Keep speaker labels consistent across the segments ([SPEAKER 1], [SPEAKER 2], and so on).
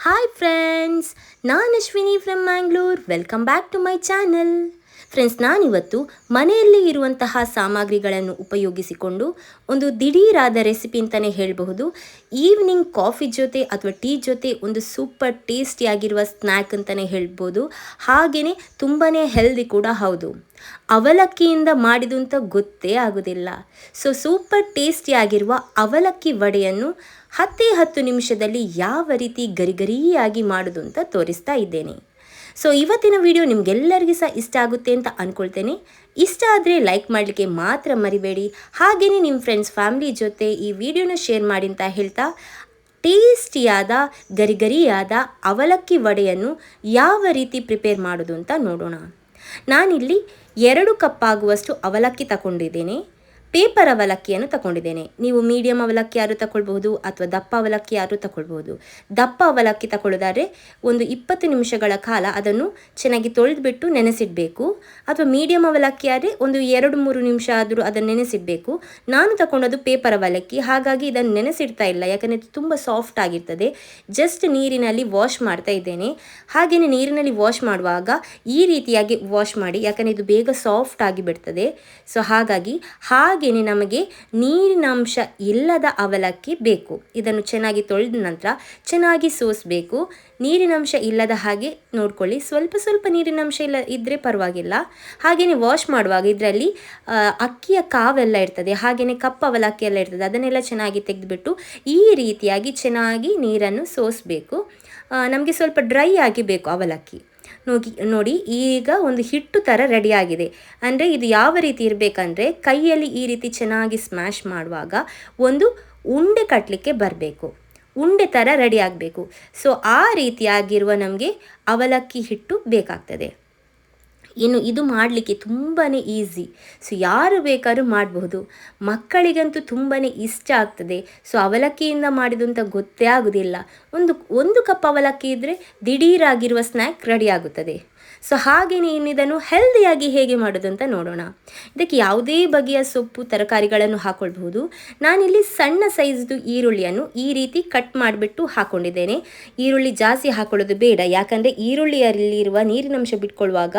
[SPEAKER 1] Hi friends ನಾನು Ashwini from Mangalore welcome back to my channel Friends, ನಾನಿವತ್ತು ಮನೆಯಲ್ಲಿ ಇರುವಂತಹ ಸಾಮಗ್ರಿಗಳನ್ನು ಉಪಯೋಗಿಸಿಕೊಂಡು ಒಂದು ದಿಢೀರಾದ ರೆಸಿಪಿ ಅಂತಲೇ ಹೇಳಬಹುದು. ಈವ್ನಿಂಗ್ ಕಾಫಿ ಜೊತೆ ಅಥವಾ ಟೀ ಜೊತೆ ಒಂದು ಸೂಪರ್ ಟೇಸ್ಟಿಯಾಗಿರುವ ಸ್ನ್ಯಾಕ್ ಅಂತಲೇ ಹೇಳ್ಬೋದು ಹಾಗೆಯೇ ತುಂಬಾ ಹೆಲ್ದಿ ಕೂಡ ಹೌದು. ಅವಲಕ್ಕಿಯಿಂದ ಮಾಡಿದು ಅಂತ ಗೊತ್ತೇ ಆಗೋದಿಲ್ಲ. ಸೊ, ಸೂಪರ್ ಟೇಸ್ಟಿಯಾಗಿರುವ ಅವಲಕ್ಕಿ ವಡೆಯನ್ನು ಹತ್ತೇ ಹತ್ತು ನಿಮಿಷದಲ್ಲಿ ಯಾವ ರೀತಿ ಗರಿಗರಿಯಾಗಿ ಮಾಡೋದು ಅಂತ ತೋರಿಸ್ತಾ ಇದ್ದೇನೆ. ಸೊ ಇವತ್ತಿನ ವಿಡಿಯೋ ನಿಮಗೆಲ್ಲರಿಗೂ ಸಹ ಇಷ್ಟ ಆಗುತ್ತೆ ಅಂತ ಅಂದ್ಕೊಳ್ತೇನೆ ಇಷ್ಟ ಆದರೆ ಲೈಕ್ ಮಾಡಲಿಕ್ಕೆ ಮಾತ್ರ ಮರಿಬೇಡಿ. ಹಾಗೆಯೇ ನಿಮ್ಮ ಫ್ರೆಂಡ್ಸ್ ಫ್ಯಾಮಿಲಿ ಜೊತೆ ಈ ವಿಡಿಯೋನ ಶೇರ್ ಮಾಡಿ ಅಂತ ಹೇಳ್ತಾ ಟೇಸ್ಟಿಯಾದ ಗರಿಗರಿಯಾದ ಅವಲಕ್ಕಿ ವಡೆಯನ್ನು ಯಾವ ರೀತಿ ಪ್ರಿಪೇರ್ ಮಾಡೋದು ಅಂತ ನೋಡೋಣ. ನಾನಿಲ್ಲಿ ಎರಡು ಕಪ್ ಆಗುವಷ್ಟು ಅವಲಕ್ಕಿ ತಗೊಂಡಿದ್ದೇನೆ. ಪೇಪರ್ ಅವಲಕ್ಕಿಯನ್ನು ತಗೊಂಡಿದ್ದೇನೆ. ನೀವು ಮೀಡಿಯಂ ಅವಲಕ್ಕಿ ಯಾರು ತಗೊಳ್ಬಹುದು ಅಥವಾ ದಪ್ಪ ಅವಲಕ್ಕಿ ಯಾರು ತಗೊಳ್ಬಹುದು? ದಪ್ಪ ಅವಲಕ್ಕಿ ತಗೊಳ್ಳೋದಾದ್ರೆ ಒಂದು ಇಪ್ಪತ್ತು ನಿಮಿಷಗಳ ಕಾಲ ಅದನ್ನು ಚೆನ್ನಾಗಿ ತೊಳೆದುಬಿಟ್ಟು ನೆನೆಸಿಡಬೇಕು. ಅಥವಾ ಮೀಡಿಯಂ ಅವಲಕ್ಕಿ ಆದರೆ ಒಂದು ಎರಡು ಮೂರು ನಿಮಿಷ ಆದರೂ ಅದನ್ನು ನೆನೆಸಿಡಬೇಕು. ನಾನು ತಗೊಂಡದ್ದು ಪೇಪರ್ ಅವಲಕ್ಕಿ, ಹಾಗಾಗಿ ಇದನ್ನು ನೆನೆಸಿಡ್ತಾ ಇಲ್ಲ. ಯಾಕಂದರೆ ತುಂಬ ಸಾಫ್ಟ್ ಆಗಿರ್ತದೆ. ಜಸ್ಟ್ ನೀರಿನಲ್ಲಿ ವಾಶ್ ಮಾಡ್ತಾ ಇದ್ದೇನೆ. ಹಾಗೆಯೇ ನೀರಿನಲ್ಲಿ ವಾಶ್ ಮಾಡುವಾಗ ಈ ರೀತಿಯಾಗಿ ವಾಶ್ ಮಾಡಿ, ಯಾಕಂದರೆ ಇದು ಬೇಗ ಸಾಫ್ಟ್ ಆಗಿ ಬಿಡ್ತದೆ. ಸೊ ಹಾಗಾಗಿ ಹಾಗೆಯೇ ನಮಗೆ ನೀರಿನಂಶ ಇಲ್ಲದ ಅವಲಕ್ಕಿ ಬೇಕು. ಇದನ್ನು ಚೆನ್ನಾಗಿ ತೊಳೆದ ನಂತರ ಚೆನ್ನಾಗಿ ಸೋಸಬೇಕು. ನೀರಿನಂಶ ಇಲ್ಲದ ಹಾಗೆ ನೋಡ್ಕೊಳ್ಳಿ. ಸ್ವಲ್ಪ ಸ್ವಲ್ಪ ನೀರಿನ ಅಂಶ ಇಲ್ಲ ಇದ್ದರೆ ಪರವಾಗಿಲ್ಲ. ಹಾಗೆಯೇ ವಾಶ್ ಮಾಡುವಾಗ ಇದರಲ್ಲಿ ಅಕ್ಕಿಯ ಕಾವೆಲ್ಲ ಇರ್ತದೆ. ಹಾಗೆಯೇ ಕಪ್ಪ ಅವಲಕ್ಕಿ ಎಲ್ಲ ಇರ್ತದೆ. ಅದನ್ನೆಲ್ಲ ಚೆನ್ನಾಗಿ ತೆಗೆದುಬಿಟ್ಟು ಈ ರೀತಿಯಾಗಿ ಚೆನ್ನಾಗಿ ನೀರನ್ನು ಸೋಸಬೇಕು. ನಮಗೆ ಸ್ವಲ್ಪ ಡ್ರೈ ಆಗಿ ಬೇಕು ಅವಲಕ್ಕಿ. ನೋಡಿ ನೋಡಿ, ಈಗ ಒಂದು ಹಿಟ್ಟು ಥರ ರೆಡಿಯಾಗಿದೆ. ಅಂದರೆ ಇದು ಯಾವ ರೀತಿ ಇರಬೇಕಂದ್ರೆ ಕೈಯಲ್ಲಿ ಈ ರೀತಿ ಚೆನ್ನಾಗಿ ಸ್ಮ್ಯಾಶ್ ಮಾಡುವಾಗ ಒಂದು ಉಂಡೆ ಕಟ್ಟಲಿಕ್ಕೆ ಬರಬೇಕು. ಉಂಡೆ ಥರ ರೆಡಿ ಆಗಬೇಕು. ಸೊ ಆ ರೀತಿಯಾಗಿರುವ ನಮಗೆ ಅವಲಕ್ಕಿ ಹಿಟ್ಟು ಬೇಕಾಗ್ತದೆ. ಇನ್ನು ಇದು ಮಾಡಲಿಕ್ಕೆ ತುಂಬಾ ಈಸಿ ಸೊ ಯಾರು ಬೇಕಾದ್ರೂ ಮಾಡಬಹುದು. ಮಕ್ಕಳಿಗಂತೂ ತುಂಬಾ ಇಷ್ಟ ಆಗ್ತದೆ. ಸೊ ಅವಲಕ್ಕಿಯಿಂದ ಮಾಡಿದ್ದು ಅಂತ ಗೊತ್ತೇ ಆಗುವುದಿಲ್ಲ ಒಂದು ಒಂದು ಕಪ್ ಅವಲಕ್ಕಿ ಇದ್ದರೆ ದಿಢೀರಾಗಿರುವ ಸ್ನ್ಯಾಕ್ ರೆಡಿ ಆಗುತ್ತದೆ. ಸೊ ಹಾಗೆಯೇ ಇನ್ನಿದನ್ನು ಹೆಲ್ದಿಯಾಗಿ ಹೇಗೆ ಮಾಡೋದು ಅಂತ ನೋಡೋಣ. ಇದಕ್ಕೆ ಯಾವುದೇ ಬಗೆಯ ಸೊಪ್ಪು, ತರಕಾರಿಗಳನ್ನು ಹಾಕೊಳ್ಬಹುದು. ನಾನಿಲ್ಲಿ ಸಣ್ಣ ಸೈಜ್ದು ಈರುಳ್ಳಿಯನ್ನು ಈ ರೀತಿ ಕಟ್ ಮಾಡಿಬಿಟ್ಟು ಹಾಕ್ಕೊಂಡಿದ್ದೇನೆ ಈರುಳ್ಳಿ ಜಾಸ್ತಿ ಹಾಕೊಳ್ಳೋದು ಬೇಡ. ಯಾಕಂದರೆ ಈರುಳ್ಳಿಯಲ್ಲಿರುವ ನೀರಿನಂಶ ಬಿಟ್ಕೊಳ್ಳುವಾಗ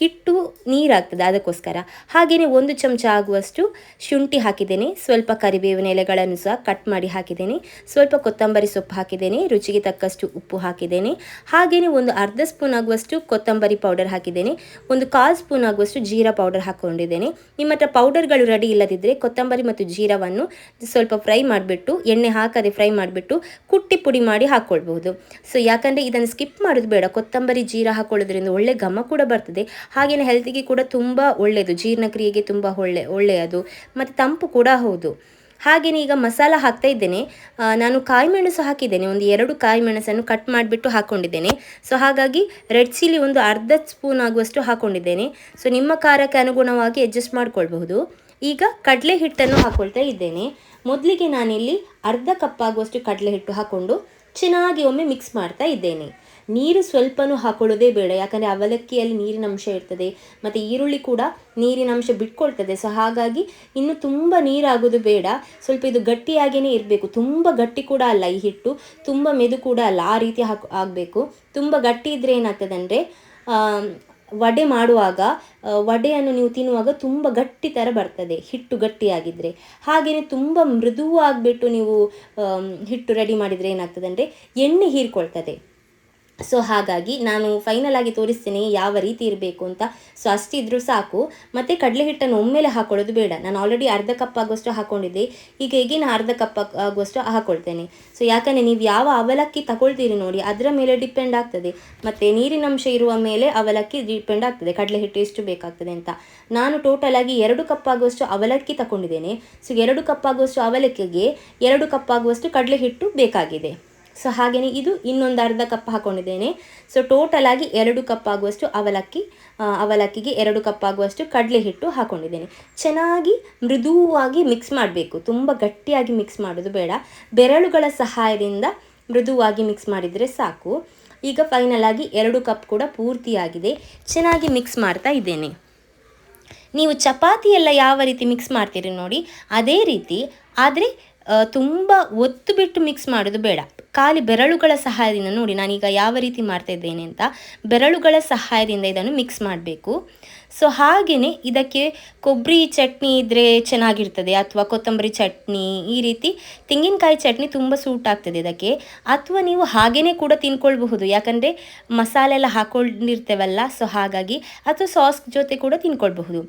[SPEAKER 1] ಹಿಟ್ಟು ನೀರಾಗ್ತದೆ ಅದಕ್ಕೋಸ್ಕರ. ಹಾಗೆಯೇ ಒಂದು ಚಮಚ ಆಗುವಷ್ಟು ಶುಂಠಿ ಹಾಕಿದ್ದೇನೆ. ಸ್ವಲ್ಪ ಕರಿಬೇವಿನ ಎಲೆಗಳನ್ನು ಸಹ ಕಟ್ ಮಾಡಿ ಹಾಕಿದ್ದೇನೆ. ಸ್ವಲ್ಪ ಕೊತ್ತಂಬರಿ ಸೊಪ್ಪು ಹಾಕಿದ್ದೇನೆ. ರುಚಿಗೆ ತಕ್ಕಷ್ಟು ಉಪ್ಪು ಹಾಕಿದ್ದೇನೆ. ಹಾಗೆಯೇ ಒಂದು ಅರ್ಧ ಸ್ಪೂನ್ ಆಗುವಷ್ಟು ಕೊತ್ತಂಬರಿ ಪೌಡರ್ ಹಾಕಿದ್ದೇನೆ. ಒಂದು ಕಾಲು ಸ್ಪೂನ್ ಆಗುವಷ್ಟು ಜೀರಾ ಪೌಡರ್ ಹಾಕ್ಕೊಂಡಿದ್ದೇನೆ. ನಿಮ್ಮ ಹತ್ರ ಪೌಡರ್ಗಳು ರೆಡಿ ಇಲ್ಲದಿದ್ದರೆ ಕೊತ್ತಂಬರಿ ಮತ್ತು ಜೀರವನ್ನು ಸ್ವಲ್ಪ ಫ್ರೈ ಮಾಡಿಬಿಟ್ಟು, ಎಣ್ಣೆ ಹಾಕದೆ ಫ್ರೈ ಮಾಡಿಬಿಟ್ಟು ಕುಟ್ಟಿ ಪುಡಿ ಮಾಡಿ ಹಾಕ್ಕೊಳ್ಬಹುದು ಸೊ ಯಾಕಂದರೆ ಇದನ್ನು ಸ್ಕಿಪ್ ಮಾಡೋದು ಬೇಡ. ಕೊತ್ತಂಬರಿ, ಜೀರಾ ಹಾಕೊಳ್ಳೋದ್ರಿಂದ ಒಳ್ಳೆ ಘಮ ಕೂಡ ಬರ್ತದೆ. ಹಾಗೆಯೇ ಹೆಲ್ತಿಗೆ ಕೂಡ ತುಂಬ ಒಳ್ಳೆಯದು ಜೀರ್ಣಕ್ರಿಯೆಗೆ ತುಂಬ ಒಳ್ಳೆ, ಒಳ್ಳೆಯದು. ಮತ್ತು ತಂಪು ಕೂಡ ಹೌದು. ಹಾಗೆಯೇ ಈಗ ಮಸಾಲ ಹಾಕ್ತಾ ಇದ್ದೇನೆ. ನಾನು ಕಾಯಿ ಮೆಣಸು ಹಾಕಿದ್ದೇನೆ. ಒಂದು ಎರಡು ಕಾಯಿ ಮೆಣಸನ್ನು ಕಟ್ ಮಾಡಿಬಿಟ್ಟು ಹಾಕ್ಕೊಂಡಿದ್ದೇನೆ ಸೊ ಹಾಗಾಗಿ ರೆಡ್ ಚಿಲ್ಲಿ ಒಂದು ಅರ್ಧ ಸ್ಪೂನ್ ಆಗುವಷ್ಟು ಹಾಕ್ಕೊಂಡಿದ್ದೇನೆ ಸೊ ನಿಮ್ಮ ಖಾರಕ್ಕೆ ಅನುಗುಣವಾಗಿ ಅಡ್ಜಸ್ಟ್ ಮಾಡ್ಕೊಳ್ಬಹುದು. ಈಗ ಕಡಲೆ ಹಿಟ್ಟನ್ನು ಹಾಕ್ಕೊಳ್ತಾ ಇದ್ದೇನೆ. ಮೊದಲಿಗೆ ನಾನಿಲ್ಲಿ ಅರ್ಧ ಕಪ್ ಆಗುವಷ್ಟು ಕಡಲೆ ಹಿಟ್ಟು ಹಾಕ್ಕೊಂಡು ಚೆನ್ನಾಗಿ ಒಮ್ಮೆ ಮಿಕ್ಸ್ ಮಾಡ್ತಾ ಇದ್ದೇನೆ. ನೀರು ಸ್ವಲ್ಪನೂ ಹಾಕೊಳ್ಳೋದೇ ಬೇಡ. ಯಾಕಂದರೆ ಅವಲಕ್ಕಿಯಲ್ಲಿ ನೀರಿನ ಅಂಶ ಇರ್ತದೆ, ಮತ್ತು ಈರುಳ್ಳಿ ಕೂಡ ನೀರಿನ ಅಂಶ ಬಿಟ್ಕೊಳ್ತದೆ. ಸೊ ಹಾಗಾಗಿ ಇನ್ನು ತುಂಬ ನೀರಾಗೋದು ಬೇಡ. ಸ್ವಲ್ಪ ಇದು ಗಟ್ಟಿಯಾಗಿಯೇ ಇರಬೇಕು. ತುಂಬ ಗಟ್ಟಿ ಕೂಡ ಅಲ್ಲ ಈ ಹಿಟ್ಟು. ತುಂಬ ಮೆದು ಕೂಡ ಅಲ್ಲ. ಆ ರೀತಿ ಹಾಕು, ಆಗಬೇಕು. ತುಂಬ ಗಟ್ಟಿ ಇದ್ದರೆ ಏನಾಗ್ತದೆ ಅಂದರೆ ವಡೆ ಮಾಡುವಾಗ ವಡೆಯನ್ನು ನೀವು ತಿನ್ನುವಾಗ ತುಂಬ ಗಟ್ಟಿ ಥರ ಬರ್ತದೆ, ಹಿಟ್ಟು ಗಟ್ಟಿಯಾಗಿದ್ದರೆ ಹಾಗೆಯೇ ತುಂಬ ಮೃದುವಾಗಿಬಿಟ್ಟು ನೀವು ಹಿಟ್ಟು ರೆಡಿ ಮಾಡಿದರೆ ಏನಾಗ್ತದೆ ಅಂದರೆ ಎಣ್ಣೆ ಹೀರ್ಕೊಳ್ತದೆ. ಸೊ ಹಾಗಾಗಿ ನಾನು ಫೈನಲ್ ಆಗಿ ತೋರಿಸ್ತೇನೆ ಯಾವ ರೀತಿ ಇರಬೇಕು ಅಂತ. ಸೊ ಅಷ್ಟಿದ್ರೂ ಸಾಕು. ಮತ್ತು ಕಡಲೆ ಹಿಟ್ಟನ್ನು ಒಮ್ಮೆಲೆ ಹಾಕೊಳ್ಳೋದು ಬೇಡ. ನಾನು ಆಲ್ರೆಡಿ ಅರ್ಧ ಕಪ್ ಆಗೋಷ್ಟು ಹಾಕ್ಕೊಂಡಿದ್ದೆ ಈಗ ಈಗಿನ ಅರ್ಧ ಕಪ್ ಆಗೋಷ್ಟು ಹಾಕ್ಕೊಳ್ತೇನೆ ಸೊ ಯಾಕಂದರೆ ನೀವು ಯಾವ ಅವಲಕ್ಕಿ ತಗೊಳ್ತೀರಿ ನೋಡಿ, ಅದರ ಮೇಲೆ ಡಿಪೆಂಡ್ ಆಗ್ತದೆ. ಮತ್ತು ನೀರಿನಂಶ ಇರುವ ಮೇಲೆ ಅವಲಕ್ಕಿ ಡಿಪೆಂಡ್ ಆಗ್ತದೆ. ಕಡಲೆ ಹಿಟ್ಟು ಎಷ್ಟು ಬೇಕಾಗ್ತದೆ ಅಂತ. ನಾನು ಟೋಟಲ್ ಆಗಿ ಎರಡು ಕಪ್ ಆಗುವಷ್ಟು ಅವಲಕ್ಕಿ ತಗೊಂಡಿದ್ದೇನೆ. ಸೊ ಎರಡು ಕಪ್ ಆಗುವಷ್ಟು ಅವಲಕ್ಕಿಗೆ ಎರಡು ಕಪ್ ಆಗುವಷ್ಟು ಕಡಲೆ ಹಿಟ್ಟು ಬೇಕಾಗಿದೆ. ಸೊ ಹಾಗೆಯೇ ಇದು ಇನ್ನೊಂದು ಅರ್ಧ ಕಪ್ ಹಾಕ್ಕೊಂಡಿದ್ದೇನೆ ಸೊ ಟೋಟಲ್ ಆಗಿ ಎರಡು ಕಪ್ ಆಗುವಷ್ಟು ಅವಲಕ್ಕಿ ಅವಲಕ್ಕಿಗೆ ಎರಡು ಕಪ್ ಆಗುವಷ್ಟು ಕಡಲೆ ಹಿಟ್ಟು ಹಾಕ್ಕೊಂಡಿದ್ದೇನೆ ಚೆನ್ನಾಗಿ ಮೃದುವಾಗಿ ಮಿಕ್ಸ್ ಮಾಡಬೇಕು. ತುಂಬ ಗಟ್ಟಿಯಾಗಿ ಮಿಕ್ಸ್ ಮಾಡೋದು ಬೇಡ. ಬೆರಳುಗಳ ಸಹಾಯದಿಂದ ಮೃದುವಾಗಿ ಮಿಕ್ಸ್ ಮಾಡಿದರೆ ಸಾಕು. ಈಗ ಫೈನಲ್ ಆಗಿ ಎರಡು ಕಪ್ ಕೂಡ ಪೂರ್ತಿಯಾಗಿದೆ. ಚೆನ್ನಾಗಿ ಮಿಕ್ಸ್ ಮಾಡ್ತಾ ಇದ್ದೇನೆ. ನೀವು ಚಪಾತಿ ಎಲ್ಲ ಯಾವ ರೀತಿ ಮಿಕ್ಸ್ ಮಾಡ್ತೀರಿ ನೋಡಿ, ಅದೇ ರೀತಿ, ಆದರೆ ತುಂಬ ಒತ್ತು ಬಿಟ್ಟು ಮಿಕ್ಸ್ ಮಾಡೋದು ಬೇಡ. ಖಾಲಿ ಬೆರಳುಗಳ ಸಹಾಯದಿಂದ ನೋಡಿ ನಾನೀಗ ಯಾವ ರೀತಿ ಮಾಡ್ತಾ ಇದ್ದೇನೆ ಅಂತ. ಬೆರಳುಗಳ ಸಹಾಯದಿಂದ ಇದನ್ನು ಮಿಕ್ಸ್ ಮಾಡಬೇಕು. ಸೊ ಹಾಗೆಯೇ ಇದಕ್ಕೆ ಕೊಬ್ಬರಿ ಚಟ್ನಿ ಇದ್ದರೆ ಚೆನ್ನಾಗಿರ್ತದೆ ಅಥವಾ ಕೊತ್ತಂಬರಿ ಚಟ್ನಿ ಈ ರೀತಿ ತೆಂಗಿನಕಾಯಿ ಚಟ್ನಿ ತುಂಬ ಸೂಟ್ ಆಗ್ತದೆ ಇದಕ್ಕೆ. ಅಥವಾ ನೀವು ಹಾಗೆಯೇ ಕೂಡ ತಿನ್ಕೊಳ್ಬಹುದು. ಯಾಕಂದರೆ ಮಸಾಲೆ ಎಲ್ಲ ಹಾಕೊಂಡಿರ್ತೇವಲ್ಲ ಸೊ ಹಾಗಾಗಿ ಅಥವಾ ಸಾಸ್ ಜೊತೆ ಕೂಡ ತಿನ್ಕೊಳ್ಬಹುದು.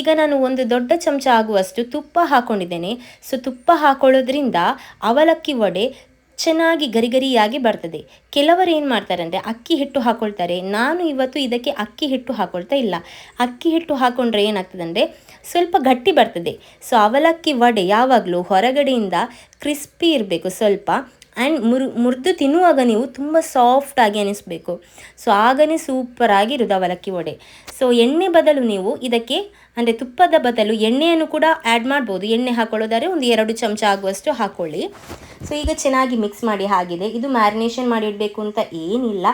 [SPEAKER 1] ಈಗ ನಾನು ಒಂದು ದೊಡ್ಡ ಚಮಚ ಆಗುವಷ್ಟು ತುಪ್ಪ ಹಾಕ್ಕೊಂಡಿದ್ದೇನೆ ಸೊ ತುಪ್ಪ ಹಾಕೊಳ್ಳೋದ್ರಿಂದ ಅವಲಕ್ಕಿ ವಡೆ ಚೆನ್ನಾಗಿ ಗರಿಗರಿಯಾಗಿ ಬರ್ತದೆ. ಕೆಲವರು ಏನು ಮಾಡ್ತಾರೆ ಅಂದರೆ ಅಕ್ಕಿ ಹಿಟ್ಟು ಹಾಕೊಳ್ತಾರೆ. ನಾನು ಇವತ್ತು ಇದಕ್ಕೆ ಅಕ್ಕಿ ಹಿಟ್ಟು ಹಾಕೊಳ್ತಾ ಇಲ್ಲ. ಅಕ್ಕಿ ಹಿಟ್ಟು ಹಾಕೊಂಡ್ರೆ ಏನಾಗ್ತದೆ ಅಂದರೆ ಸ್ವಲ್ಪ ಗಟ್ಟಿ ಬರ್ತದೆ. ಸೊ ಅವಲಕ್ಕಿ ವಡೆ ಯಾವಾಗಲೂ ಹೊರಗಡೆಯಿಂದ ಕ್ರಿಸ್ಪಿ ಇರಬೇಕು ಸ್ವಲ್ಪ. ಆ್ಯಂಡ್ ಮುರು, ಮುರಿದು ತಿನ್ನುವಾಗ ನೀವು ತುಂಬ ಸಾಫ್ಟಾಗಿ ಅನಿಸ್ಬೇಕು. ಸೊ ಆಗನೇ ಸೂಪರಾಗಿ ಇರೋದು ಅವಲಕ್ಕಿ ವಡೆ. ಸೊ ಎಣ್ಣೆ ಬದಲು ನೀವು ಇದಕ್ಕೆ, ಅಂದರೆ ತುಪ್ಪದ ಬದಲು ಎಣ್ಣೆಯನ್ನು ಕೂಡ ಆ್ಯಡ್ ಮಾಡ್ಬೋದು. ಎಣ್ಣೆ ಹಾಕೊಳ್ಳೋದಾದ್ರೆ ಒಂದು ಎರಡು ಚಮಚ ಆಗುವಷ್ಟು ಹಾಕ್ಕೊಳ್ಳಿ ಸೊ ಈಗ ಚೆನ್ನಾಗಿ ಮಿಕ್ಸ್ ಮಾಡಿ ಆಗಿದೆ. ಇದು ಮ್ಯಾರಿನೇಷನ್ ಮಾಡಿಡಬೇಕು ಅಂತ ಏನಿಲ್ಲ.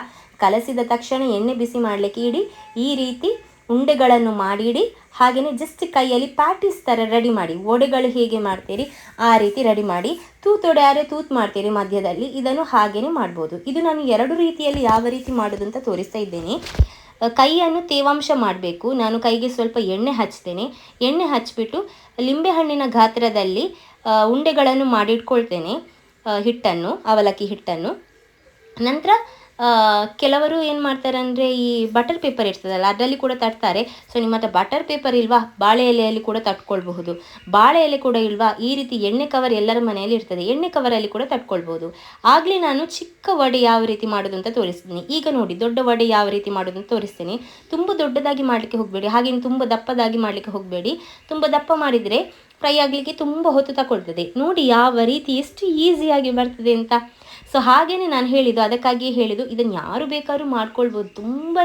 [SPEAKER 1] ಕಲಸಿದ ತಕ್ಷಣ ಎಣ್ಣೆ ಬಿಸಿ ಮಾಡಲಿಕ್ಕೆ ಇಡಿ. ಈ ರೀತಿ ಉಂಡೆಗಳನ್ನು ಮಾಡಿ ಇಡಿ. ಹಾಗೆಯೇ ಜಸ್ಟ್ ಕೈಯಲ್ಲಿ ಪ್ಯಾಟೀಸ್ ಥರ ರೆಡಿ ಮಾಡಿ, ವಡೆಗಳು ಹೇಗೆ ಮಾಡ್ತೀರಿ ಆ ರೀತಿ ರೆಡಿ ಮಾಡಿ ತೂತೊಡೆ ಯಾರೇ ತೂತ್ ಮಾಡ್ತೀರಿ ಮಧ್ಯದಲ್ಲಿ, ಇದನ್ನು ಹಾಗೆಯೇ ಮಾಡ್ಬೋದು. ಇದು ನಾನು ಎರಡು ರೀತಿಯಲ್ಲಿ ಯಾವ ರೀತಿ ಮಾಡೋದು ಅಂತ ತೋರಿಸ್ತಾ ಇದ್ದೇನೆ. ಕೈಯನ್ನು ತೇವಾಂಶ ಮಾಡಬೇಕು. ನಾನು ಕೈಗೆ ಸ್ವಲ್ಪ ಎಣ್ಣೆ ಹಚ್ತೇನೆ. ಎಣ್ಣೆ ಹಚ್ಚಿಬಿಟ್ಟು ಲಿಂಬೆಹಣ್ಣಿನ ಗಾತ್ರದಲ್ಲಿ ಉಂಡೆಗಳನ್ನು ಮಾಡಿಟ್ಕೊಳ್ತೇನೆ ಹಿಟ್ಟನ್ನು, ಅವಲಕ್ಕಿ ಹಿಟ್ಟನ್ನು. ನಂತರ ಕೆಲವರು ಏನು ಮಾಡ್ತಾರೆ ಅಂದರೆ ಈ ಬಟರ್ ಪೇಪರ್ ಇರ್ತದಲ್ಲ, ಅದರಲ್ಲಿ ಕೂಡ ತಟ್ತಾರೆ. ಸೊ ನಿಮ್ಮ ಹತ್ರ ಬಟರ್ ಪೇಪರ್ ಇಲ್ವಾ, ಬಾಳೆ ಎಲೆಯಲ್ಲಿ ಕೂಡ ತಟ್ಕೊಳ್ಬಹುದು. ಬಾಳೆ ಎಲೆ ಕೂಡ ಇಲ್ವಾ, ಈ ರೀತಿ ಎಣ್ಣೆ ಕವರ್ ಎಲ್ಲರ ಮನೆಯಲ್ಲಿ ಇರ್ತದೆ. ಎಣ್ಣೆ ಕವರಲ್ಲಿ ಕೂಡ ತಟ್ಕೊಳ್ಬೋದು ಆಗಲೇ ನಾನು ಚಿಕ್ಕ ವಡೆ ಯಾವ ರೀತಿ ಮಾಡೋದು ಅಂತ ತೋರಿಸ್ತೀನಿ. ಈಗ ನೋಡಿ, ದೊಡ್ಡ ವಡೆ ಯಾವ ರೀತಿ ಮಾಡೋದು ಅಂತ ತೋರಿಸ್ತೀನಿ. ತುಂಬ ದೊಡ್ಡದಾಗಿ ಮಾಡಲಿಕ್ಕೆ ಹೋಗಬೇಡಿ ಹಾಗೇನು ತುಂಬ ದಪ್ಪದಾಗಿ ಮಾಡಲಿಕ್ಕೆ ಹೋಗಬೇಡಿ. ತುಂಬ ದಪ್ಪ ಮಾಡಿದರೆ ಫ್ರೈ ಆಗಲಿಕ್ಕೆ ತುಂಬ ಹೊತ್ತು ತಗೊಳ್ತದೆ. ನೋಡಿ ಯಾವ ರೀತಿ ಎಷ್ಟು ಈಸಿಯಾಗಿ ಬರ್ತದೆ ಅಂತ. ಸೊ ಹಾಗೇನೆ ನಾನು ಹೇಳಿದ್ದು, ಅದಕ್ಕಾಗಿಯೇ ಹೇಳಿದ್ದು, ಇದನ್ನು ಯಾರು ಬೇಕಾದ್ರೂ ಮಾಡ್ಕೊಳ್ಬೋದು. ತುಂಬಾ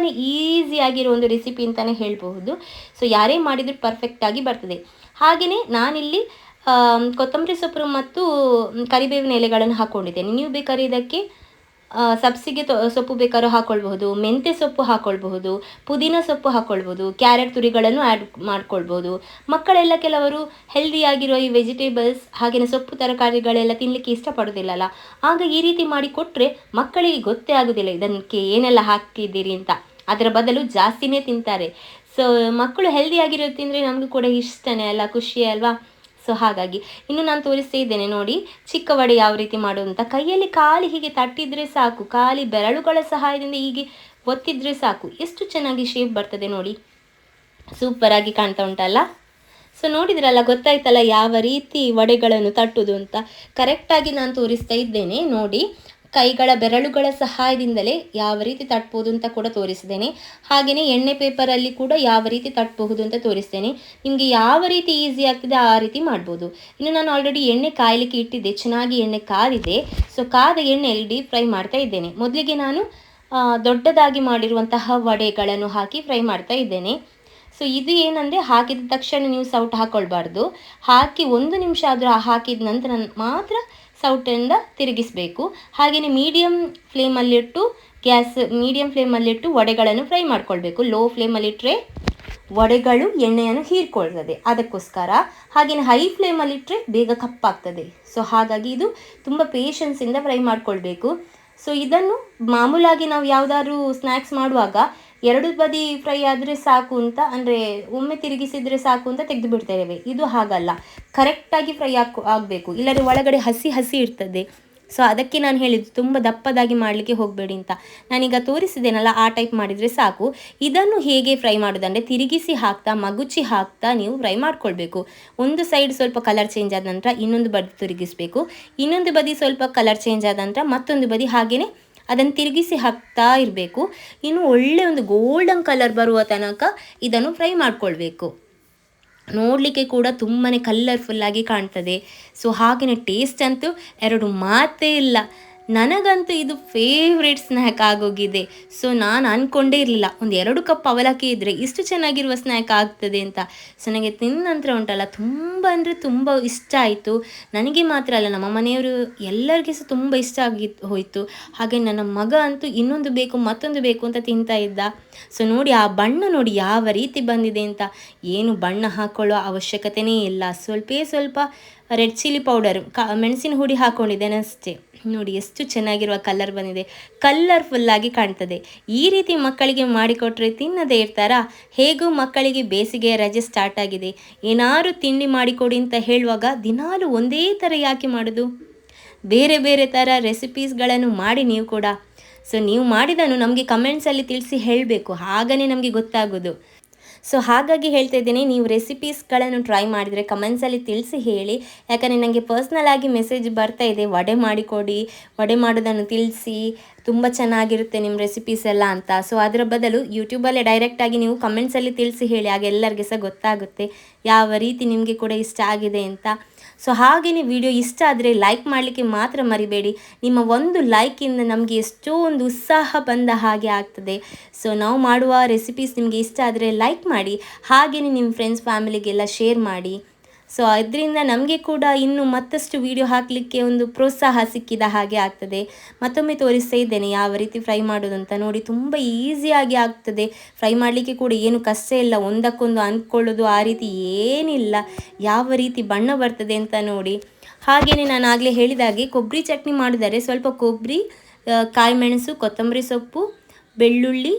[SPEAKER 1] ಆಗಿರೋ ಒಂದು ರೆಸಿಪಿ ಅಂತಲೇ ಹೇಳಬಹುದು. ಸೊ ಯಾರೇ ಮಾಡಿದರೂ ಪರ್ಫೆಕ್ಟಾಗಿ ಬರ್ತದೆ. ಹಾಗೆಯೇ ನಾನಿಲ್ಲಿ ಕೊತ್ತಂಬರಿ ಸೊಪ್ಪು ಮತ್ತು ಕರಿಬೇವಿನ ಎಲೆಗಳನ್ನು ಹಾಕ್ಕೊಂಡಿದ್ದೇನೆ ನೀವು ಬೇಕಾದ್ರೆ ಇದಕ್ಕೆ ಸಬ್ಸಿಗೆ ತೊ, ಸೊಪ್ಪು ಬೇಕಾದ್ರೂ ಹಾಕ್ಕೊಳ್ಬಹುದು ಮೆಂತ್ಯ ಸೊಪ್ಪು ಹಾಕ್ಕೊಳ್ಬಹುದು ಪುದೀನ ಸೊಪ್ಪು ಹಾಕ್ಕೊಳ್ಬಹುದು ಕ್ಯಾರೆಟ್ ತುರಿಗಳನ್ನು ಆ್ಯಡ್ ಮಾಡ್ಕೊಳ್ಬಹುದು. ಮಕ್ಕಳೆಲ್ಲ ಕೆಲವರು ಹೆಲ್ದಿಯಾಗಿರೋ ಈ ವೆಜಿಟೇಬಲ್ಸ್ ಹಾಗೆಯೇ ಸೊಪ್ಪು ತರಕಾರಿಗಳೆಲ್ಲ ತಿನ್ನಲಿಕ್ಕೆ ಇಷ್ಟಪಡೋದಿಲ್ಲಲ್ಲ. ಆಗ ಈ ರೀತಿ ಮಾಡಿ ಕೊಟ್ಟರೆ ಮಕ್ಕಳಿಗೆ ಗೊತ್ತೇ ಆಗೋದಿಲ್ಲ, ಇದಕ್ಕೆ ಏನೆಲ್ಲ ಹಾಕಿದ್ದೀರಿ ಅಂತ. ಅದರ ಬದಲು ಜಾಸ್ತಿನೇ ತಿಂತಾರೆ. ಸೊ ಮಕ್ಕಳು ಹೆಲ್ದಿಯಾಗಿರೋದು ತಿಂದರೆ ನಮಗೂ ಕೂಡ ಇಷ್ಟನೇ ಅಲ್ಲ, ಖುಷಿ ಅಲ್ವಾ? ಸೊ ಹಾಗಾಗಿ ಇನ್ನು ನಾನು ತೋರಿಸ್ತಾ ಇದ್ದೇನೆ ನೋಡಿ, ಚಿಕ್ಕ ವಡೆ ಯಾವ ರೀತಿ ಮಾಡುವಂತ. ಕೈಯಲ್ಲಿ ಖಾಲಿ ಹೀಗೆ ತಟ್ಟಿದ್ರೆ ಸಾಕು, ಖಾಲಿ ಬೆರಳುಗಳ ಸಹಾಯದಿಂದ ಹೀಗೆ ಒತ್ತಿದ್ರೆ ಸಾಕು. ಎಷ್ಟು ಚೆನ್ನಾಗಿ ಶೇಪ್ ಬರ್ತದೆ ನೋಡಿ. ಸೂಪರಾಗಿ ಕಾಣ್ತಾ ಉಂಟಲ್ಲ? ಸೊ ನೋಡಿದ್ರಲ್ಲ, ಗೊತ್ತಾಯ್ತಲ್ಲ ಯಾವ ರೀತಿ ವಡೆಗಳನ್ನು ತಟ್ಟುದು ಅಂತ. ಕರೆಕ್ಟಾಗಿ ನಾನು ತೋರಿಸ್ತಾ ಇದ್ದೇನೆ, ನೋಡಿ. ಕೈಗಳ ಬೆರಳುಗಳ ಸಹಾಯದಿಂದಲೇ ಯಾವ ರೀತಿ ತಟ್ಬೋದು ಅಂತ ಕೂಡ ತೋರಿಸಿದ್ದೇನೆ. ಹಾಗೆಯೇ ಎಣ್ಣೆ ಪೇಪರಲ್ಲಿ ಕೂಡ ಯಾವ ರೀತಿ ತಟ್ಟಬಹುದು ಅಂತ ತೋರಿಸ್ತೇನೆ ನಿಮಗೆ ಯಾವ ರೀತಿ ಈಸಿ ಆಗ್ತದೆ ಆ ರೀತಿ ಮಾಡ್ಬೋದು. ಇನ್ನು ನಾನು ಆಲ್ರೆಡಿ ಎಣ್ಣೆ ಕಾಯಲಿಕ್ಕೆ ಇಟ್ಟಿದ್ದೆ, ಚೆನ್ನಾಗಿ ಎಣ್ಣೆ ಕಾದಿದೆ. ಸೊ ಕಾದ ಎಣ್ಣೆಯಲ್ಲಿ ಡೀಪ್ ಫ್ರೈ ಮಾಡ್ತಾ ಇದ್ದೇನೆ. ಮೊದಲಿಗೆ ನಾನು ದೊಡ್ಡದಾಗಿ ಮಾಡಿರುವಂತಹ ವಡೆಗಳನ್ನು ಹಾಕಿ ಫ್ರೈ ಮಾಡ್ತಾ ಇದ್ದೇನೆ. ಸೊ ಇದು ಏನಂದರೆ ಹಾಕಿದ ತಕ್ಷಣ ನೀವು ಸೌಟ್ ಹಾಕ್ಕೊಳ್ಬಾರ್ದು ಹಾಕಿ ಒಂದು ನಿಮಿಷ ಆದರೂ ಹಾಕಿದ ನಂತರ ಮಾತ್ರ ಸೌಟಿಂದ ತಿರುಗಿಸಬೇಕು. ಹಾಗೆಯೇ ಮೀಡಿಯಮ್ ಫ್ಲೇಮಲ್ಲಿಟ್ಟು ಗ್ಯಾಸ್ ಮೀಡಿಯಮ್ ಫ್ಲೇಮಲ್ಲಿಟ್ಟು ವಡೆಗಳನ್ನು ಫ್ರೈ ಮಾಡ್ಕೊಳ್ಬೇಕು. ಲೋ ಫ್ಲೇಮಲ್ಲಿಟ್ಟರೆ ವಡೆಗಳು ಎಣ್ಣೆಯನ್ನು ಹೀರ್ಕೊಳ್ತದೆ. ಅದಕ್ಕೋಸ್ಕರ ಹಾಗೆಯೇ ಹೈ ಫ್ಲೇಮಲ್ಲಿಟ್ಟರೆ ಬೇಗ ಕಪ್ಪಾಗ್ತದೆ. ಸೊ ಹಾಗಾಗಿ ಇದು ತುಂಬ ಪೇಷನ್ಸಿಂದ ಫ್ರೈ ಮಾಡ್ಕೊಳ್ಬೇಕು. ಸೊ ಇದನ್ನು ಮಾಮೂಲಾಗಿ ನಾವು ಯಾವುದಾದ್ರೂ ಸ್ನ್ಯಾಕ್ಸ್ ಮಾಡುವಾಗ ಎರಡು ಬದಿ ಫ್ರೈ ಆದರೆ ಸಾಕು ಅಂತ, ಅಂದರೆ ಒಮ್ಮೆ ತಿರುಗಿಸಿದರೆ ಸಾಕು ಅಂತ ತೆಗೆದು ಬಿಡ್ತೇವೆ ಇದು ಹಾಗಲ್ಲ. ಕರೆಕ್ಟಾಗಿ ಫ್ರೈ ಆಗ್ ಆಗಬೇಕು. ಇಲ್ಲದ್ರೆ ಒಳಗಡೆ ಹಸಿ ಹಸಿ ಇರ್ತದೆ. ಸೊ ಅದಕ್ಕೆ ನಾನು ಹೇಳಿದ್ದು ತುಂಬ ದಪ್ಪದಾಗಿ ಮಾಡಲಿಕ್ಕೆ ಹೋಗಬೇಡಿ ಅಂತ. ನಾನೀಗ ತೋರಿಸಿದ್ದೇನಲ್ಲ ಆ ಟೈಪ್ ಮಾಡಿದರೆ ಸಾಕು. ಇದನ್ನು ಹೇಗೆ ಫ್ರೈ ಮಾಡೋದಂದರೆ, ತಿರುಗಿಸಿ ಹಾಕ್ತಾ, ಮಗುಚಿ ಹಾಕ್ತಾ ನೀವು ಫ್ರೈ ಮಾಡ್ಕೊಳ್ಬೇಕು. ಒಂದು ಸೈಡ್ ಸ್ವಲ್ಪ ಕಲರ್ ಚೇಂಜ್ ಆದ ನಂತರ ಇನ್ನೊಂದು ಬದಿ ತಿರುಗಿಸಬೇಕು. ಇನ್ನೊಂದು ಬದಿ ಸ್ವಲ್ಪ ಕಲರ್ ಚೇಂಜ್ ಆದ ನಂತರ ಮತ್ತೊಂದು ಬದಿ ಹಾಗೆಯೇ ಅದನ್ನು ತಿರುಗಿಸಿ ಹಾಕ್ತಾ ಇರಬೇಕು. ಇನ್ನು ಒಳ್ಳೆ ಒಂದು ಗೋಲ್ಡನ್ ಕಲರ್ ಬರುವ ತನಕ ಇದನ್ನು ಫ್ರೈ ಮಾಡಿಕೊಳ್ಬೇಕು. ನೋಡಲಿಕ್ಕೆ ಕೂಡ ತುಂಬಾ ಕಲರ್ಫುಲ್ಲಾಗಿ ಕಾಣ್ತದೆ. ಸೊ ಹಾಗೆಯೇ ಟೇಸ್ಟ್ ಅಂತೂ ಎರಡು ಮಾತೇ ಇಲ್ಲ. ನನಗಂತೂ ಇದು ಫೇವ್ರೇಟ್ ಸ್ನ್ಯಾಕ್ ಆಗೋಗಿದೆ. ಸೊ ನಾನು ಅಂದ್ಕೊಂಡೇ ಇರಲಿಲ್ಲ. ಒಂದು ಎರಡು ಕಪ್ ಅವಲಕ್ಕಿ ಇದ್ದರೆ ಇಷ್ಟು ಚೆನ್ನಾಗಿರುವ ಸ್ನ್ಯಾಕ್ ಆಗ್ತದೆ ಅಂತ. ಸೊ ನನಗೆ ತಿಂದ ನಂತರ ಉಂಟಲ್ಲ, ತುಂಬ ಅಂದರೆ ತುಂಬ ಇಷ್ಟ ಆಯಿತು. ನನಗೆ ಮಾತ್ರ ಅಲ್ಲ, ನಮ್ಮ ಮನೆಯವರು ಎಲ್ಲರಿಗೆ ಸಹ ತುಂಬ ಇಷ್ಟ ಆಗಿ ಹೋಯಿತು. ಹಾಗೆ ನನ್ನ ಮಗ ಅಂತೂ ಇನ್ನೊಂದು ಬೇಕು, ಮತ್ತೊಂದು ಬೇಕು ಅಂತ ತಿಂತಾ ಇದ್ದ. ಸೊ ನೋಡಿ ಆ ಬಣ್ಣ ನೋಡಿ ಯಾವ ರೀತಿ ಬಂದಿದೆ ಅಂತ. ಏನು ಬಣ್ಣ ಹಾಕೊಳ್ಳೋ ಅವಶ್ಯಕತೆಯೇ ಇಲ್ಲ. ಸ್ವಲ್ಪೇ, ಸ್ವಲ್ಪ ರೆಡ್ ಚಿಲ್ಲಿ ಪೌಡರ್, ಕ, ಮೆಣಸಿನ ಹುಡಿ ಹಾಕ್ಕೊಂಡಿದ್ದೇನೆ ಅಷ್ಟೇ. ನೋಡಿ ಎಷ್ಟು ಚೆನ್ನಾಗಿರುವ ಕಲರ್ ಬಂದಿದೆ. ಕಲರ್ಫುಲ್ಲಾಗಿ ಕಾಣ್ತದೆ. ಈ ರೀತಿ ಮಕ್ಕಳಿಗೆ ಮಾಡಿಕೊಟ್ರೆ ತಿನ್ನದೇ ಇರ್ತಾರಾ? ಹೇಗೂ ಮಕ್ಕಳಿಗೆ ಬೇಸಿಗೆಯ ರಜೆ ಸ್ಟಾರ್ಟ್ ಆಗಿದೆ. ಏನಾರು ತಿಂಡಿ ಮಾಡಿಕೊಡಿ ಅಂತ ಹೇಳುವಾಗ ದಿನಾಲು ಒಂದೇ ಥರ ಯಾಕೆ ಮಾಡೋದು? ಬೇರೆ ಬೇರೆ ಥರ ರೆಸಿಪೀಸ್ಗಳನ್ನು ಮಾಡಿ ನೀವು ಕೂಡ. ಸೊ ನೀವು ಮಾಡಿದನು ನಮಗೆ ಕಮೆಂಟ್ಸಲ್ಲಿ ತಿಳಿಸಿ ಹೇಳಬೇಕು. ಹಾಗನೇ ನಮಗೆ ಗೊತ್ತಾಗೋದು. ಸೊ ಹಾಗಾಗಿ ಹೇಳ್ತಾ ಇದ್ದೀನಿ, ನೀವು ರೆಸಿಪೀಸ್ಗಳನ್ನು ಟ್ರೈ ಮಾಡಿದರೆ ಕಮೆಂಟ್ಸಲ್ಲಿ ತಿಳಿಸಿ ಹೇಳಿ. ಯಾಕಂದರೆ ನನಗೆ ಪರ್ಸ್ನಲ್ ಆಗಿ ಮೆಸೇಜ್ ಬರ್ತಾ ಇದೆ, ವಡೆ ಮಾಡಿಕೊಡಿ, ವಡೆ ಮಾಡೋದನ್ನು ತಿಳಿಸಿ, ತುಂಬ ಚೆನ್ನಾಗಿರುತ್ತೆ ನಿಮ್ಮ ರೆಸಿಪೀಸ್ ಎಲ್ಲ ಅಂತ. ಸೊ ಅದರ ಬದಲು ಯೂಟ್ಯೂಬಲ್ಲೇ ಡೈರೆಕ್ಟಾಗಿ ನೀವು ಕಮೆಂಟ್ಸಲ್ಲಿ ತಿಳಿಸಿ ಹೇಳಿ, ಆಗ ಎಲ್ಲರಿಗೆ ಸಹ ಗೊತ್ತಾಗುತ್ತೆ, ಯಾವ ರೀತಿ ನಿಮಗೆ ಕೂಡ ಇಷ್ಟ ಆಗಿದೆ ಅಂತ. ಸೊ ಹಾಗೆಯೇ ವಿಡಿಯೋ ಇಷ್ಟ ಆದರೆ ಲೈಕ್ ಮಾಡಲಿಕ್ಕೆ ಮಾತ್ರ ಮರಿಬೇಡಿ. ನಿಮ್ಮ ಒಂದು ಲೈಕಿಂದ ನಮಗೆ ಎಷ್ಟೋ ಒಂದು ಉತ್ಸಾಹ ಬಂದ ಹಾಗೆ ಆಗ್ತದೆ. ಸೊ ನಾವು ಮಾಡುವ ರೆಸಿಪೀಸ್ ನಿಮಗೆ ಇಷ್ಟ ಆದರೆ ಲೈಕ್ ಮಾಡಿ ಹಾಗೆಯೇ ನಿಮ್ಮ ಫ್ರೆಂಡ್ಸ್ ಫ್ಯಾಮಿಲಿಗೆಲ್ಲ ಶೇರ್ ಮಾಡಿ. ಸೊ ಅದರಿಂದ ನಮಗೆ ಕೂಡ ಇನ್ನು ಮತ್ತಷ್ಟು ವಿಡಿಯೋ ಹಾಕಲಿಕ್ಕೆ ಒಂದು ಪ್ರೋತ್ಸಾಹ ಸಿಕ್ಕಿದ ಹಾಗೆ ಆಗ್ತದೆ. ಮತ್ತೊಮ್ಮೆ ತೋರಿಸ್ತಾ ಇದ್ದೇನೆ, ಯಾವ ರೀತಿ ಫ್ರೈ ಮಾಡೋದು ಅಂತ ನೋಡಿ ತುಂಬ ಈಸಿಯಾಗಿ ಆಗ್ತದೆ. ಫ್ರೈ ಮಾಡಲಿಕ್ಕೆ ಕೂಡ ಏನು ಕಷ್ಟ ಇಲ್ಲ, ಒಂದಕ್ಕೊಂದು ಅಂದ್ಕೊಳ್ಳೋದು ಆ ರೀತಿ ಏನಿಲ್ಲ. ಯಾವ ರೀತಿ ಬಣ್ಣ ಬರ್ತದೆ ಅಂತ ನೋಡಿ. ಹಾಗೆಯೇ ನಾನು ಆಗಲೇ ಹೇಳಿದಾಗೆ ಕೊಬ್ಬರಿ ಚಟ್ನಿ ಮಾಡಿದರೆ ಸ್ವಲ್ಪ ಕೊಬ್ಬರಿ ಕಾಯಿ ಮೆಣಸು, ಕೊತ್ತಂಬರಿ ಸೊಪ್ಪು, ಬೆಳ್ಳುಳ್ಳಿ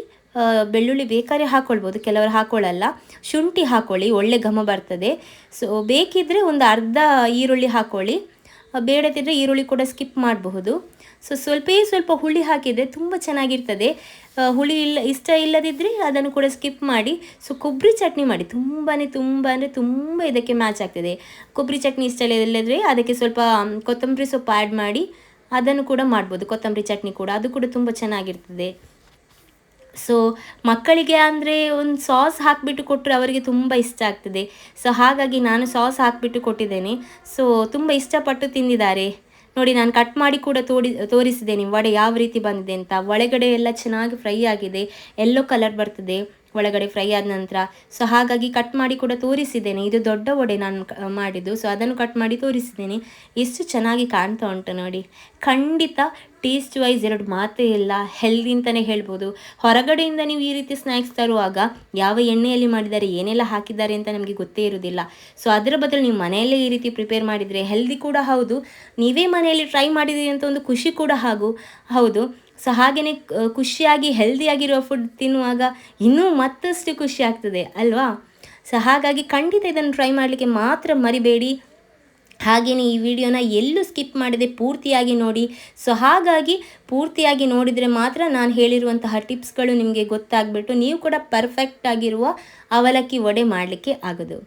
[SPEAKER 1] ಬೆಳ್ಳುಳ್ಳಿ ಬೇಕಾದ್ರೆ ಹಾಕ್ಕೊಳ್ಬೋದು ಕೆಲವರು ಹಾಕೊಳ್ಳಲ್ಲ ಶುಂಠಿ ಹಾಕ್ಕೊಳ್ಳಿ ಒಳ್ಳೆ ಘಮ ಬರ್ತದೆ. ಸೊ ಬೇಕಿದ್ದರೆ ಒಂದು ಅರ್ಧ ಈರುಳ್ಳಿ ಹಾಕ್ಕೊಳ್ಳಿ ಬೇಡದಿದ್ದರೆ ಈರುಳ್ಳಿ ಕೂಡ ಸ್ಕಿಪ್ ಮಾಡಬಹುದು. ಸೊ ಸ್ವಲ್ಪೇ ಸ್ವಲ್ಪ ಹುಳಿ ಹಾಕಿದರೆ ತುಂಬ ಚೆನ್ನಾಗಿರ್ತದೆ. ಹುಳಿ ಇಲ್ಲ, ಇಷ್ಟ ಇಲ್ಲದಿದ್ದರೆ ಅದನ್ನು ಕೂಡ ಸ್ಕಿಪ್ ಮಾಡಿ. ಸೊ ಕೊಬ್ಬರಿ ಚಟ್ನಿ ಮಾಡಿ. ತುಂಬಾ ತುಂಬ ಅಂದರೆ ತುಂಬ ಇದಕ್ಕೆ ಮ್ಯಾಚ್ ಆಗ್ತದೆ. ಕೊಬ್ಬರಿ ಚಟ್ನಿ ಇಷ್ಟ ಇಲ್ಲದಿದ್ದರೆ ಅದಕ್ಕೆ ಸ್ವಲ್ಪ ಕೊತ್ತಂಬರಿ ಸೊಪ್ಪು ಆ್ಯಡ್ ಮಾಡಿ ಅದನ್ನು ಕೂಡ ಮಾಡ್ಬೋದು. ಕೊತ್ತಂಬರಿ ಚಟ್ನಿ ಕೂಡ. ಅದು ಕೂಡ ತುಂಬ ಚೆನ್ನಾಗಿರ್ತದೆ. ಸೊ ಮಕ್ಕಳಿಗೆ ಅಂದರೆ ಒಂದು ಸಾಸ್ ಹಾಕಿಬಿಟ್ಟು ಕೊಟ್ಟರೆ ಅವರಿಗೆ ತುಂಬ ಇಷ್ಟ ಆಗ್ತದೆ. ಸೊ ಹಾಗಾಗಿ ನಾನು ಸಾಸ್ ಹಾಕಿಬಿಟ್ಟು ಕೊಟ್ಟಿದ್ದೇನೆ. ಸೊ ತುಂಬ ಇಷ್ಟಪಟ್ಟು ತಿಂದಿದ್ದಾರೆ. ನೋಡಿ, ನಾನು ಕಟ್ ಮಾಡಿ ಕೂಡ ತೋಡಿ, ತೋರಿಸಿದ್ದೇನೆ. ವಡೆ ಯಾವ ರೀತಿ ಬಂದಿದೆ ಅಂತ. ಒಳಗಡೆ ಎಲ್ಲ ಚೆನ್ನಾಗಿ ಫ್ರೈ ಆಗಿದೆ. ಎಲ್ಲೋ ಕಲರ್ ಬರ್ತದೆ. ಒಳಗಡೆ ಫ್ರೈ ಆದ ನಂತರ. ಸೊ ಹಾಗಾಗಿ ಕಟ್ ಮಾಡಿ ಕೂಡ ತೋರಿಸಿದ್ದೇನೆ. ಇದು ದೊಡ್ಡ ವಡೆ ನಾನು ಮಾಡಿದ್ದು. ಸೊ ಅದನ್ನು ಕಟ್ ಮಾಡಿ ತೋರಿಸಿದ್ದೇನೆ. ಎಷ್ಟು ಚೆನ್ನಾಗಿ ಕಾಣ್ತಾ ಉಂಟು ನೋಡಿ. ಖಂಡಿತ ಟೇಸ್ಟ್ ವೈಸ್ ಎರಡು ಮಾತೇ ಇಲ್ಲ. ಹೆಲ್ದಿ ಅಂತಲೇ ಹೇಳ್ಬೋದು. ಹೊರಗಡೆಯಿಂದ ನೀವು ಈ ರೀತಿ ಸ್ನ್ಯಾಕ್ಸ್ ತರುವಾಗ ಯಾವ ಎಣ್ಣೆಯಲ್ಲಿ ಮಾಡಿದ್ದಾರೆ, ಏನೆಲ್ಲ ಹಾಕಿದ್ದಾರೆ ಅಂತ ನಮಗೆ ಗೊತ್ತೇ ಇರೋದಿಲ್ಲ ಸೊ ಅದರ ಬದಲು ನೀವು ಮನೆಯಲ್ಲೇ ಈ ರೀತಿ ಪ್ರಿಪೇರ್ ಮಾಡಿದರೆ ಹೆಲ್ದಿ ಕೂಡ ಹೌದು. ನೀವೇ ಮನೆಯಲ್ಲಿ ಟ್ರೈ ಮಾಡಿದ್ದೀರಿ ಅಂತ ಒಂದು ಖುಷಿ ಕೂಡ ಹಾಗೂ, ಹೌದು. ಸೊ ಹಾಗೆಯೇ ಖುಷಿಯಾಗಿ ಹೆಲ್ದಿಯಾಗಿರುವ ಫುಡ್ ತಿನ್ನುವಾಗ ಇನ್ನೂ ಮತ್ತಷ್ಟು ಖುಷಿ ಆಗ್ತದೆ, ಅಲ್ವಾ? ಸೊ ಹಾಗಾಗಿ ಖಂಡಿತ ಇದನ್ನು ಟ್ರೈ ಮಾಡಲಿಕ್ಕೆ ಮಾತ್ರ ಮರಿಬೇಡಿ. ಹಾಗೆಯೇ ಈ ವಿಡಿಯೋನ ಎಲ್ಲೂ ಸ್ಕಿಪ್ ಮಾಡದೆ ಪೂರ್ತಿಯಾಗಿ ನೋಡಿ. ಸೊ ಹಾಗಾಗಿ ಪೂರ್ತಿಯಾಗಿ ನೋಡಿದರೆ ಮಾತ್ರ ನಾನು ಹೇಳಿರುವಂತಹ ಟಿಪ್ಸ್ಗಳು ನಿಮಗೆ ಗೊತ್ತಾಗ್ಬಿಟ್ಟು ನೀವು ಕೂಡ ಪರ್ಫೆಕ್ಟ್ ಆಗಿರುವ ಅವಲಕ್ಕಿ ವಡೆ ಮಾಡಲಿಕ್ಕೆ ಆಗೋದು.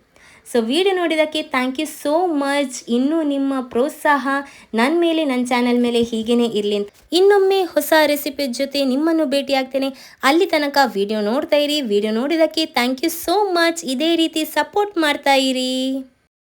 [SPEAKER 1] ಸೊ ವಿಡಿಯೋ ನೋಡಿದ್ದಕ್ಕೆ ಥ್ಯಾಂಕ್ ಯು ಸೋ ಮಚ್ ಇನ್ನೂ ನಿಮ್ಮ ಪ್ರೋತ್ಸಾಹ ನನ್ನ ಮೇಲೆ ನನ್ನ ಚಾನಲ್ ಮೇಲೆ ಹೀಗೇನೆ ಇರಲಿ ಇನ್ನೊಮ್ಮೆ ಹೊಸ ರೆಸಿಪಿ ಜೊತೆ ನಿಮ್ಮನ್ನು ಭೇಟಿಯಾಗ್ತೇನೆ. ಅಲ್ಲಿ ತನಕ ವಿಡಿಯೋ ನೋಡ್ತಾ ಇರಿ. ವಿಡಿಯೋ ನೋಡಿದ್ದಕ್ಕೆ ಥ್ಯಾಂಕ್ ಯು ಸೋ ಮಚ್ ಇದೇ ರೀತಿ ಸಪೋರ್ಟ್ ಮಾಡ್ತಾ ಇರಿ.